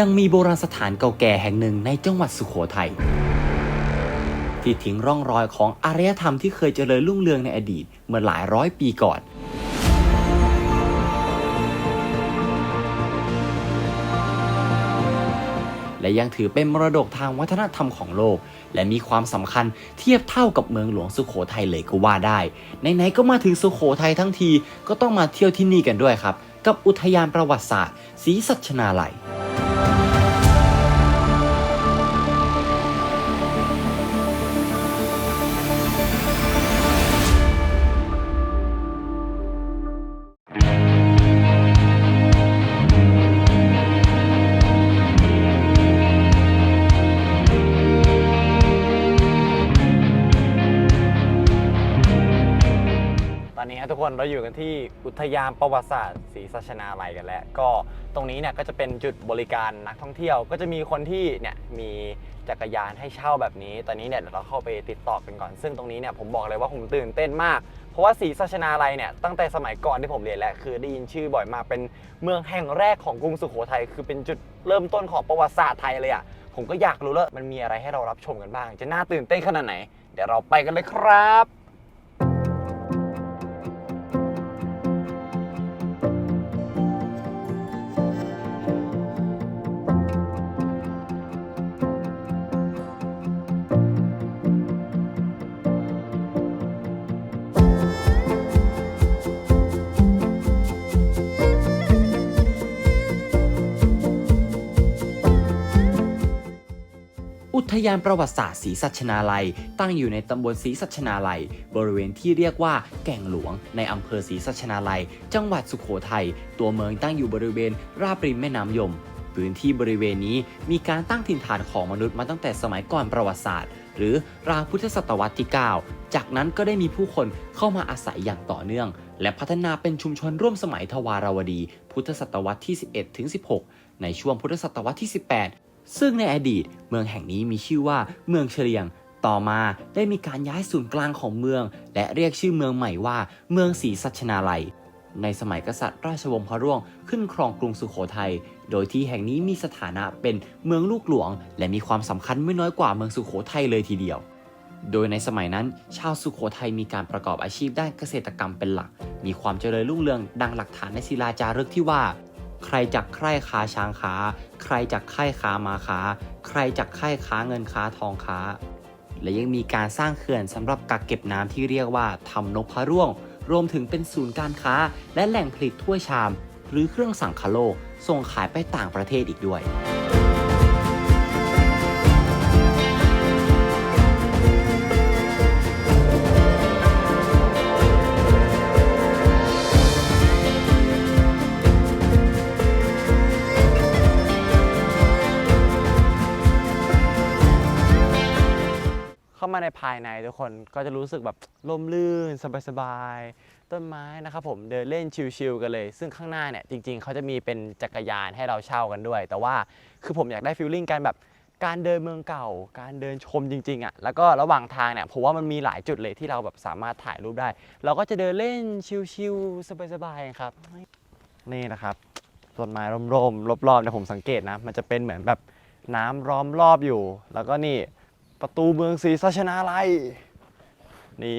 ยังมีโบราณสถานเก่าแก่แห่งหนึ่งในจังหวัดสุโขทัยที่ทิ้งร่องรอยของอารยธรรมที่เคยเจริญรุ่งเรืองในอดีตเมื่อหลายร้อยปีก่อน และยังถือเป็นมรดกทางวัฒนธรรมของโลก และมีความสำคัญเทียบเท่ากับเมืองหลวงสุโขทัยเลยก็ว่าได้ ไหนๆก็มาถึงสุโขทัยทั้งทีก็ต้องมาเที่ยวที่นี่กันด้วยครับ กับอุทยานประวัติศาสตร์ศรีสัชนาลัย ต เราอยู่กันที่อุทยานประวัติศาสตร์ศรีสัชนาลัยกันแล้ว ก็ตรงนี้เนี่ยก็จะเป็นจุดบริการนักท่องเที่ยว ก็จะมีคนที่เนี่ยมีจักรยานให้เช่าแบบนี้ ตอนนี้เนี่ยเดี๋ยวเราเข้าไปติดต่อกันก่อน ซึ่งตรงนี้เนี่ยผมบอกเลยว่าผมตื่นเต้นมาก เพราะว่าศรีสัชนาลัยเนี่ยตั้งแต่สมัยก่อนที่ผมเรียนแล้วคือได้ยินชื่อบ่อยมากเป็นเมืองแห่งแรกของกรุงสุโขทัยคือเป็นจุดเริ่มต้นของประวัติศาสตร์ไทยเลยอะผมก็อยากรู้แล้วมันมีอะไรให้เรารับชมกันบ้าง จะน่าตื่นเต้นขนาดไหน เดี๋ยวเราไปกันเลยครับ ทยานประวัติศาสตร์ศรีสัชนาลัย ตั้งอยู่ในตำบลศรีสัชนาลัย บริเวณที่เรียกว่าแก่งหลวง ในอำเภอศรีสัชนาลัย จังหวัดสุโขทัย ตัวเมืองตั้งอยู่บริเวณราบริมแม่น้ำยม พื้นที่บริเวณนี้มีการตั้งถิ่นฐานของมนุษย์มาตั้งแต่สมัยก่อนประวัติศาสตร์ หรือราวพุทธศตวรรษที่ 9 จากนั้นก็ได้มีผู้คนเข้ามาอาศัยอย่างต่อเนื่อง และพัฒนาเป็นชุมชนร่วมสมัยทวารวดี พุทธศตวรรษที่ 11ถึง16 ในช่วงพุทธศตวรรษที่ 18 ซึ่งในอดีตเมืองแห่งนี้มีชื่อว่าเมืองเฉลียง ต่อมาได้มีการย้ายศูนย์กลางของเมือง และเรียกชื่อเมืองใหม่ว่าเมืองศรีสัชนาลัย ในสมัยกษัตริย์ราชวงศ์พระร่วงขึ้นครองกรุงสุโขทัย โดยที่แห่งนี้มีสถานะเป็นเมืองลูกหลวง และมีความสำคัญไม่น้อยกว่าเมืองสุโขทัยเลยทีเดียว โดยในสมัยนั้นชาวสุโขทัยมีการประกอบอาชีพด้านเกษตรกรรมเป็นหลัก มีความเจริญรุ่งเรืองดังหลักฐานในศิลาจารึกที่ว่า ใครจักใคร่ค้าช้างค้า ใครจักไข่ค้ามาค้า ใครจักไข่ค้าเงินค้าทองค้า และยังมีการสร้างเขื่อนสำหรับกักเก็บน้ำที่เรียกว่าทำนกพระร่วง รวมถึงเป็นศูนย์การค้า และแหล่งผลิตถ้วยชาม หรือเครื่องสังคโลกส่งขายไปต่างประเทศอีกด้วย มาในภายในทุกคนก็จะรู้สึกแบบร่มรื่นสบายๆต้นไม้นะครับผมเดินเล่นชิลๆกันเลย ซึ่งข้างหน้าเนี่ยจริง ๆเขาจะมีเป็นจักรยานให้เราเช่ากันด้วย แต่ว่าคือผมอยากได้ฟีลลิ่งการแบบการเดินเมืองเก่า การเดินชมจริงๆอะ แล้วก็ระหว่างทางเนี่ยผมว่ามันมีหลายจุดเลยที่เราแบบสามารถถ่ายรูปได้ เราก็จะเดินเล่นชิลๆสบายๆครับ นี่นะครับต้นไม้ร่มๆรอบๆเนี่ยผมสังเกตนะ มันจะเป็นเหมือนแบบน้ำล้อมรอบอยู่ แล้วก็นี่ ประตูเมืองศรีสัชนาลัยนี่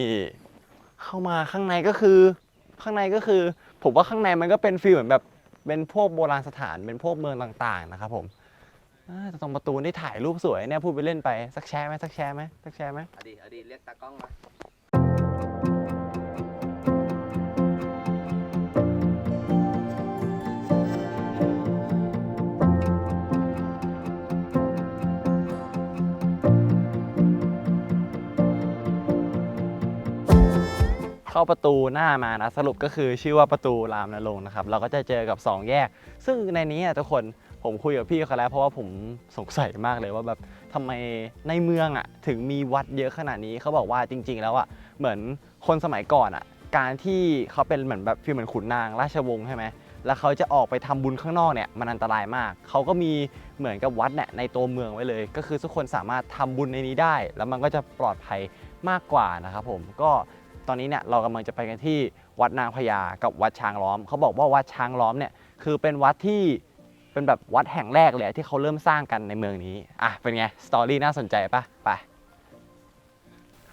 เข้ามาข้างในก็คือ ข้างในก็คือ ผมว่าข้างในมันก็เป็นฟีลเหมือนแบบเป็นพวกโบราณสถานเป็นพวกเมืองต่าง ๆ นะครับผมแต่ตรงประตูนี่ถ่ายรูปสวยเนี่ยพูดไปเล่นไปสักแชร์ไหมสักแชร์ไหมสักแชร์ไหมอดีตอดีตเรียกตากล้องมา เข้าประตูหน้ามานะสรุปก็คือชื่อว่าประตูรามนรงค์นะครับเราก็จะเจอกับ 2 แยก ซึ่งในนี้อะทุกคนผมคุยกับพี่เขาแล้วเพราะว่าผมสงสัยมากเลยว่าแบบทำไมในเมืองอะถึงมีวัดเยอะขนาดนี้เขาบอกว่าจริง ๆ แล้วอะเหมือนคนสมัยก่อนอะการที่เขาเป็นเหมือนแบบฟีลเหมือนขุนนางราชวงศ์ใช่ไหมแล้วเขาจะออกไปทำบุญข้างนอกเนี่ยมันอันตรายมาก เขาก็มีเหมือนกับวัดเนี่ยในตัวเมืองไว้เลย ก็คือทุกคนสามารถทำบุญในนี้ได้ แล้วมันก็จะปลอดภัยมากกว่านะครับผมก็ ตอนนี้เนี่ยเรากำลังจะไปกันที่วัดนางพญากับวัดช้างล้อม เขาบอกว่าวัดช้างล้อมเนี่ยคือเป็นวัดที่เป็นแบบวัดแห่งแรกเลยที่เขาเริ่มสร้างกันในเมืองนี้อะเป็นไงสตอรี่น่าสนใจปะไป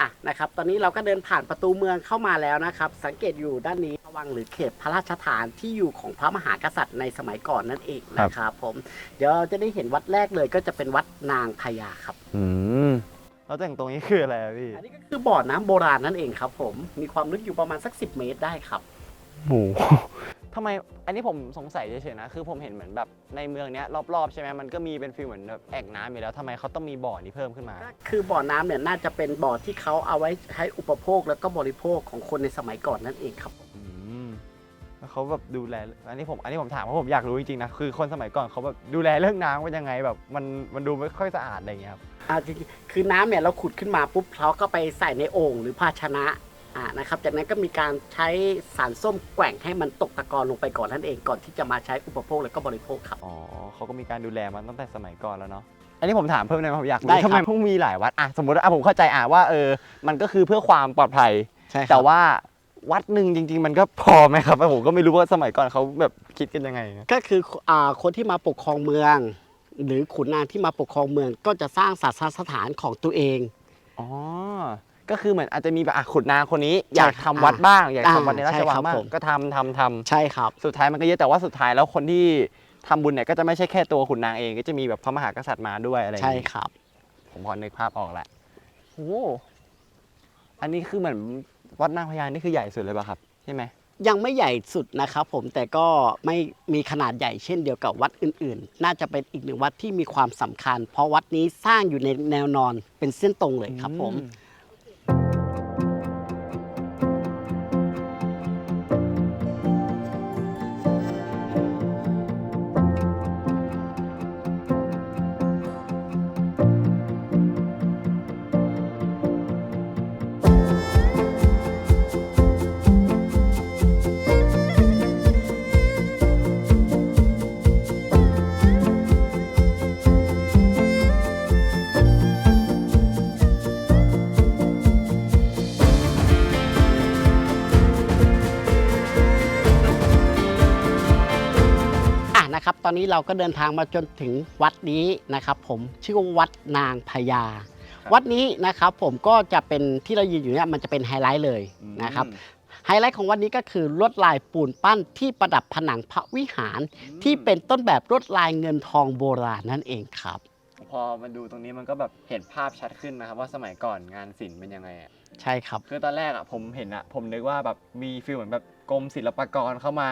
อะนะครับตอนนี้เราก็เดินผ่านประตูเมืองเข้ามาแล้วนะครับ สังเกตอยู่ด้านนี้วังหรือเขตพระราชฐานที่อยู่ของพระมหากษัตริย์ในสมัยก่อนนั่นเองนะครับผม เดี๋ยวเราจะได้เห็นวัดแรกเลยก็จะเป็นวัดนางพญาครับ อืม แล้วแต่งตรงนี้คืออะไรอะพี่อันนี้ก็คือบ่อน้ำโบราณนั่นเองครับผม มีความลึกอยู่ประมาณสัก 10 เมตรได้ครับหมูทำไมอันนี้ผมสงสัยเฉยๆนะ คือผมเห็นเหมือนแบบในเมืองเนี้ยรอบๆใช่ไหมมันก็มีเป็นฟีลเหมือนแบบแอ่งน้ำอยู่แล้วทำไมเขาต้องมีบ่อนี้เพิ่มขึ้นมา คือบ่อน้ำเนี่ยน่าจะเป็นบ่อที่เขาเอาไว้ใช้อุปโภคแล้วก็บริโภคของคนในสมัยก่อนนั่นเองครับอืมแล้ว เขาแบบดูแลอันนี้ผมอันนี้ผมถามเพราะผมอยากรู้จริงๆนะคือคนสมัยก่อนเขาแบบดูแลเรื่องน้ำเป็นยังไงแบบมันมันดูไม่ค่อยสะอาดอะไรอย่างเงี้ยครับอ่าจริงๆคือน้ำเนี่ยเราขุดขึ้นมาปุ๊บเขาก็ไปใส่ในโอ่งหรือภาชนะอ่านะครับ จากนั้นก็มีการใช้สารส้มแกว่งให้มันตกตะกอนลงไปก่อนนั่นเองก่อนที่จะมาใช้อุปโภคแล้วก็บริโภคครับ อ๋อเขาก็มีการดูแลมันตั้งแต่สมัยก่อนแล้วเนาะอันนี้ผมถามเพิ่มได้ไหมผมอยากได้รู้ครับ ทำไมเพิ่งมีหลายวัดอะสมมติว่าอะผมเข้าใจอะว่าเออมันก็คือเพื่อความปลอดภัย ใช่แต่ว่า วัดหนึ่งจริง ๆ มันก็พอไหมครับผมก็ไม่รู้ว่าสมัยก่อนเขาแบบคิดกันยังไงนะก็คืออ่าคนที่มาปกครองเมือง หรือขุนนางที่มาปกครองเมือง ก็จะสร้างศาสนสถานของตัวเอง อ๋อ ก็คือเหมือนอาจจะมีแบบอะขุนนางคนนี้ใช่อยากทำวัดบ้าง อยากอ่าทำวัดในราชวังใช่ครับบ้างผม ก็ทำทำทำใช่ครับ สุดท้ายมันก็เยอะแต่ว่าสุดท้ายแล้วคนที่ทำบุญเนี่ยก็จะไม่ใช่แค่ตัวขุนนางเองก็จะมีแบบพระมหากษัตริย์มาด้วยอะไรอย่างใช่งี้ ครับ ผมพอนึกภาพออกแหละโอ้อันนี้คือเหมือน วัดนางพญานี่คือใหญ่สุดเลยป่ะครับใช่ไหมยังไม่ใหญ่สุดนะครับผมแต่ก็ไม่มีขนาดใหญ่เช่นเดียวกับวัดอื่นๆ น่าจะเป็นอีกหนึ่งวัดที่มีความสำคัญ เพราะวัดนี้สร้างอยู่ในแนวนอนเป็นเส้นตรงเลยครับผม อื อนนี้เราก็เดินทางมาจนถึงวัดนี้นะครับ ผมชื่อว่าวัดนางพญาวัดนี้นะครับผมก็จะเป็นที่เรายืนอยู่เนี่ยมันจะเป็นไฮไลท์เลยมนะครับไฮไลท์ของวันนี้ก็คือลวดลายปูนปั้นที่ประดับผนังพระวิหาร ที่เป็นต้นแบบลวดลายเงินทองโบราณนั่นเองครับ พอมาดูตรงนี้มันก็แบบเห็นภาพชัดขึ้นนะครับ ว่าสมัยก่อนงานศิลป์เป็นยังไงอะใช่ครับ คือตอนแรกอะผมเห็นอะผมนึกว่าแบบมีฟีลเหมือนแบบ กรมศิลปากรเข้ามา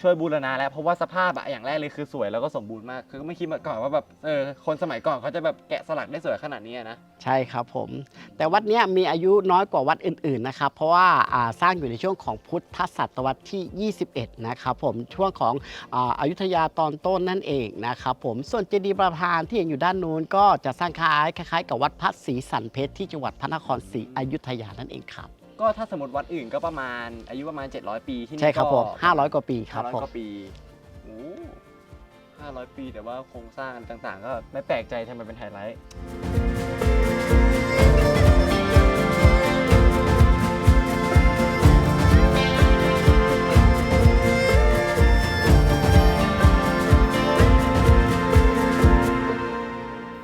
ช่วยบูรณะแล้วเพราะว่าสภาพอะอย่างแรกเลยคือสวยแล้วก็สมบูรณ์มาก คือไม่คิดมาก่อนว่าแบบเออคนสมัยก่อนเขาจะแบบแกะสลักได้สวยขนาดนี้นะ ใช่ครับผม แต่วัดเนี้ยมีอายุน้อยกว่าวัดอื่นๆนะครับ เพราะว่าอ่าสร้างอยู่ในช่วงของพุทธศตวรรษที่ 21 นะครับผมช่วงของอาอายุทยาตอนต้นนั่นเองนะครับผมส่วนเจดีย์ประธานที่เห็นอยู่ด้านนู้นก็จะสร้างคล้ายคล้ายๆ กับวัดพระศรีสันเพชรที่จังหวัดพระนครศรีอยุธยานั่นเองครับ ก็ถ้าสมมติวัดอื่นก็ประมาณอายุประมาณ 700 ปีที่นี่ใช่ครับผมก็500กว่าปีครับ500ผมกว่าปีโอ้ห้าร้อยปีแต่ว่าโครงสร้างต่างๆ ก็ไม่แปลกใจทำไมเป็นไฮไลท์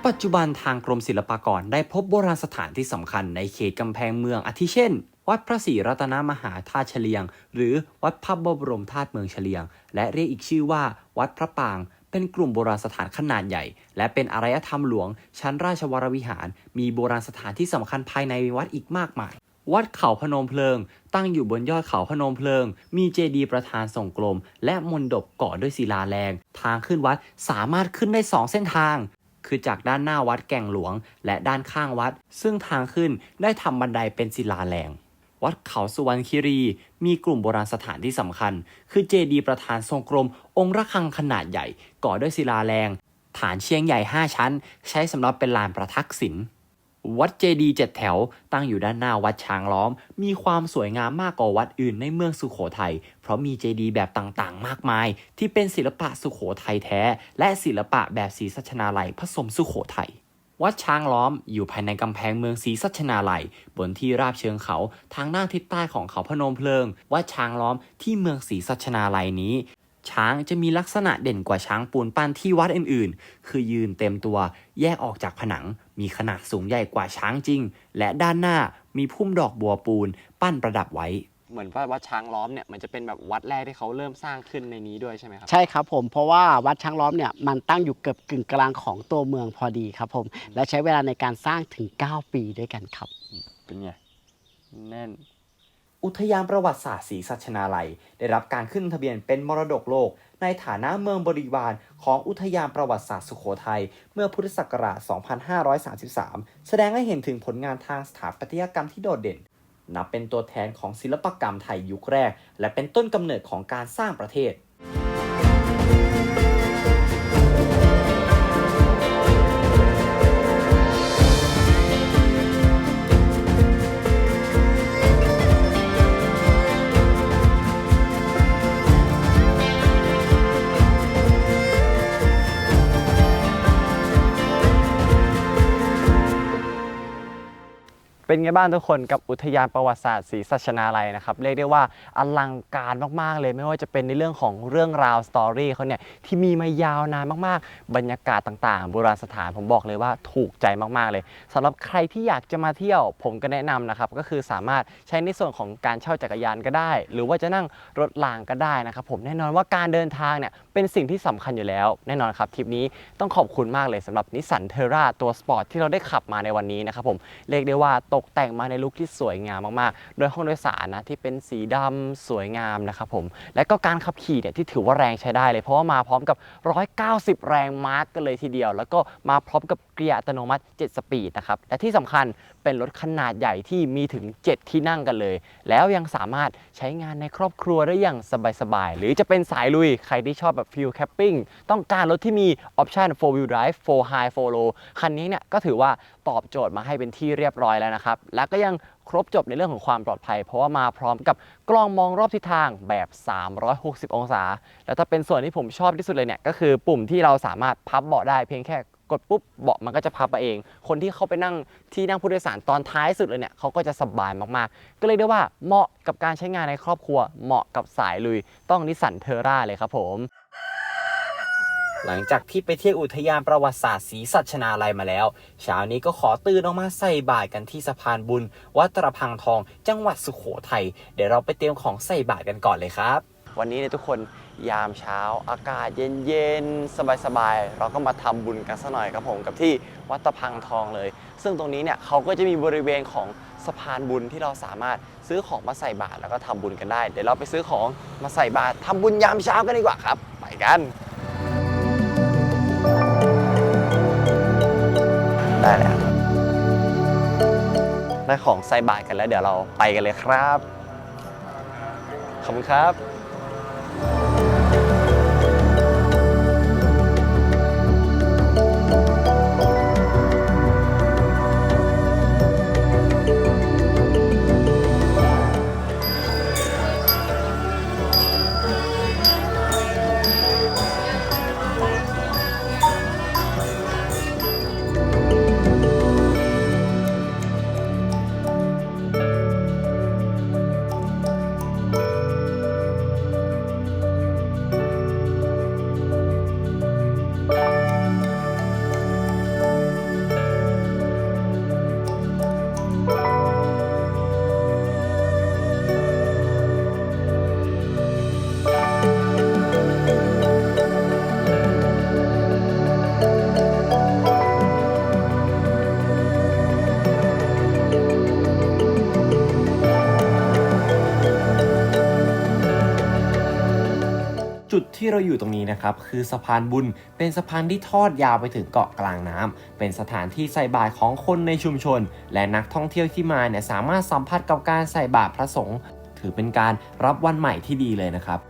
ปัจจุบันทางกรมศิลปากรได้พบโบราณสถานที่สำคัญในเขตกำแพงเมืองอาทิเช่น วัดพระศรีรัตนมหาธาตุเฉลียง หรือวัดพระบรมธาตุเมืองเฉลียง และเรียกอีกชื่อว่า วัดพระปาง เป็นกลุ่มโบราณสถานขนาดใหญ่ และเป็นอารยธรรมหลวง ชั้นราชวรวิหาร มีโบราณสถานที่สำคัญภายในวัดอีกมากมายวัดเขาพนมเพลิง ตั้งอยู่บนยอดเขาพนมเพลิง มีเจดีย์ประธานทรงกลม และมนดบก่อด้วยศิลาแรง ทางขึ้นวัดสามารถขึ้นได้สองเส้นทาง คือจากด้านหน้าวัดแก่งหลวง และด้านข้างวัด ซึ่งทางขึ้นได้ทำบันไดเป็นศิลาแรง วัดเขาสุวรรณคีรี มีกลุ่มโบราณสถานที่สำคัญ คือเจดีย์ประธานทรงกลม องค์ระฆังขนาดใหญ่ ก่อด้วยศิลาแรง ฐานเชียงใหญ่ 5 ชั้น ใช้สำหรับเป็นลานประทักษิณวัดเจดีย์เจ็ดแถว ตั้งอยู่ด้านหน้าวัดช้างล้อม มีความสวยงามมากกว่าวัดอื่นในเมืองสุขโขทัย เพราะมีเจดีย์แบบต่างๆ มากมาย ที่เป็นศิลปะสุขโขทัยแท้ และศิลปะแบบศรีสัชนาลัยผสมสุขโขทัย วัดช้างล้อมอยู่ภายในกำแพงเมืองศรีสัชนาลัย บนที่ราบเชิงเขาทางด้านทิศใต้ของเขาพนมเพลิง วัดช้างล้อมที่เมืองศรีสัชนาลัยนี้ ช้างจะมีลักษณะเด่นกว่าช้างปูนปั้นที่วัดอื่นๆ คือยืนเต็มตัวแยกออกจากผนัง มีขนาดสูงใหญ่กว่าช้างจริง และด้านหน้ามีพุ่มดอกบัวปูน ปั้นประดับไว้ เหมือนว่าวัดช้างล้อมเนี่ยมันจะเป็นแบบวัดแรกที่เขาเริ่มสร้างขึ้นในนี้ด้วยใช่ไหมครับ ใช่ครับผมเพราะว่าวัดช้างล้อมเนี่ยมันตั้งอยู่เกือบกึ่งกลางของตัวเมืองพอดีครับผม และใช้เวลาในการสร้างถึง 9 ปีด้วยกันครับ เป็นไงแน่น อุทยานประวัติศาสตร์ศรีสัชนาลัย ได้รับการขึ้นทะเบียนเป็นมรดกโลก ในฐานะเมืองบริวารของอุทยานประวัติศาสตร์สุโขทัยเมื่อพุทธศักราช 2533 แสดงให้เห็นถึงผลงานทางสถาปัตยกรรมที่โดดเด่น นับเป็นตัวแทนของศิลปกรรมไทยยุคแรก และเป็นต้นกำเนิดของการสร้างประเทศ เป็นไงบ้างทุกคนกับอุทยานประวัติศาสตร์ศรีสัชนาลัยนะครับเรียกได้ว่าอลังการมากๆเลย ไม่ว่าจะเป็นในเรื่องของเรื่องราวสตอรี่เขาเนี่ยที่มีมายาวนานมากๆ บรรยากาศต่างๆโบราณสถานผมบอกเลยว่าถูกใจมากๆเลยสำหรับใครที่อยากจะมาเที่ยว ผมก็แนะนำนะครับก็คือสามารถใช้ในส่วนของการเช่าจักรยานก็ได้ หรือว่าจะนั่งรถรางก็ได้นะครับผมแน่นอนว่าการเดินทางเนี่ยเป็นสิ่งที่สำคัญอยู่แล้ว แน่นอนครับทริปนี้ต้องขอบคุณมากเลยสำหรับนิสสันเทอร่าตัวสปอร์ตที่เราได้ขับมาในวันนี้นะครับผมเรียกได้ว่าตกแต่งมาในลุคที่สวยงามมากๆ โดยห้องโดยสารนะที่เป็นสีดำสวยงามนะครับผม และก็การขับขี่เนี่ยที่ถือว่าแรงใช้ได้เลย เพราะว่ามาพร้อมกับ 190 แรงม้ากันเลยทีเดียว แล้วก็มาพร้อมกับเกียร์อัตโนมัติ 7 สปีดนะครับ และที่สำคัญ เป็นรถขนาดใหญ่ที่มีถึง 7 ที่นั่งกันเลย แล้วยังสามารถใช้งานในครอบครัวได้อย่างสบายๆ หรือจะเป็นสายลุย ใครที่ชอบแบบฟิลแคปปิ้งต้องการรถที่มีออปชัน 4 wheel drive 4 high 4 low คันนี้เนี่ยก็ถือว่าตอบโจทย์มาให้เป็นที่เรียบร้อยแล้วนะครับ และก็ยังครบจบในเรื่องของความปลอดภัย เพราะว่ามาพร้อมกับกล้องมองรอบทิศทางแบบ 360 องศา แล้วถ้าเป็นส่วนที่ผมชอบที่สุดเลยเนี่ยก็คือปุ่มที่เราสามารถพับเบาะได้เพียงแค่ กดปุ๊บเบาะมันก็จะพับไปเอง คนที่เขาไปนั่งที่นั่งผู้โดยสารตอนท้ายสุดเลยเนี่ยเขาก็จะสบายมากๆ ก็เลยได้ว่าเหมาะกับการใช้งานในครอบครัว เหมาะกับสายลุย ต้องนิสสันเทอร่าเลยครับผม หลังจากที่ไปเที่ยวอุทยานประวัติศาสตร์ศรีสัชนาลัยมาแล้วเช้านี้ก็ขอตื่นออกมาใส่บาตรกันที่สะพานบุญ วัดตระพังทอง จังหวัดสุโขทัยเดี๋ยวเราไปเตรียมของใส่บาตรกันก่อนเลยครับ วันนี้เนี่ยทุกคน ยามเช้าอากาศเย็นๆ สบายๆ เราก็มาทำบุญกันสักหน่อยครับผมกับที่วัดตะพังทองเลย ซึ่งตรงนี้เนี่ยเขาก็จะมีบริเวณของสะพานบุญที่เราสามารถซื้อของมาใส่บาตรแล้วก็ทำบุญกันได้ เดี๋ยวเราไปซื้อของมาใส่บาตรทำบุญยามเช้ากันดีกว่าครับ ไปกันได้แล้วได้ของใส่บาตรกันแล้วเดี๋ยวเราไปกันเลยครับขอบคุณครับ ที่เราอยู่ตรงนี้นะครับคือสะพานบุญ เป็นสะพานที่ทอดยาวไปถึงเกาะกลางน้ำเป็นสถานที่ใส่บาตรของคนในชุมชน และนักท่องเที่ยวที่มาเนี่ยสามารถสัมผัสกับการใส่บาตรพระสงฆ์ถือเป็นการรับวันใหม่ที่ดีเลยนะครับ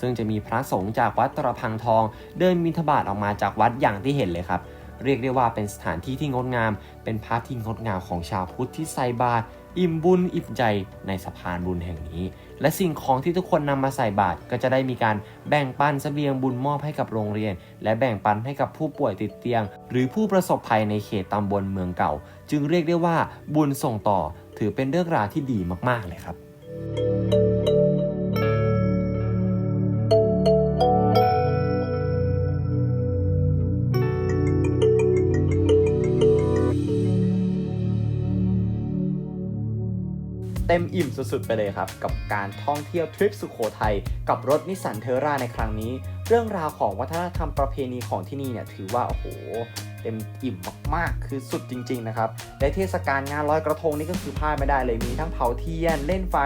ซึ่งจะมีพระสงฆ์จากวัดตระพังทอง เดินมิถบาตออกมาจากวัดอย่างที่เห็นเลยครับเรียกได้ว่าเป็นสถานที่ที่งดงาม เป็นภาพที่งดงามของชาวพุทธที่ใส่บาตรอิ่มบุญอิ่มใจในสะพานบุญแห่งนี้ และสิ่งของที่ทุกคนนำมาใส่บาตรก็จะได้มีการแบ่งปันเสบียงบุญมอบให้กับโรงเรียน และแบ่งปันให้กับผู้ป่วยติดเตียง หรือผู้ประสบภัยในเขตตำบลเมืองเก่า จึงเรียกได้ว่าบุญส่งต่อถือเป็นเรื่องราวที่ดีมากๆเลยครับ ต็มอิ่มสุดๆ ไปเลยครับ กับการท่องเที่ยวทริปสุขโขทัยกับรถนิสสันเทอร่าในครั้งนี้ เรื่องราวของวัฒนธรรมประเพณีของที่นี่เนี่ยถือว่า โอ้โห เต็มอิ่มมากๆ คือสุดจริง ๆ นะครับ และเทศกาลงานลอยกระทงนี่ก็คือพลาดไม่ได้เลยมีทั้งเผาเทียนเล่นไฟ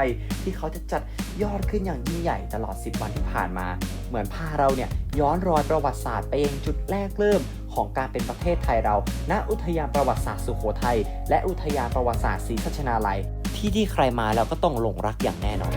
ที่เขาจะจัดยอดขึ้นอย่างยิ่งใหญ่ตลอด 10 วันที่ผ่านมา เหมือนพาเราเนี่ยย้อนรอยประวัติศาสตร์ไปยังจุดแรกเริ่มของการเป็นประเทศไทยเรา ณ อุทยานประวัติศาสตร์สุโขทัย และอุทยานประวัติศาสตร์ศรีสัชนาลัย ที่ที่ใครมาแล้วก็ต้องหลงรักอย่างแน่นอน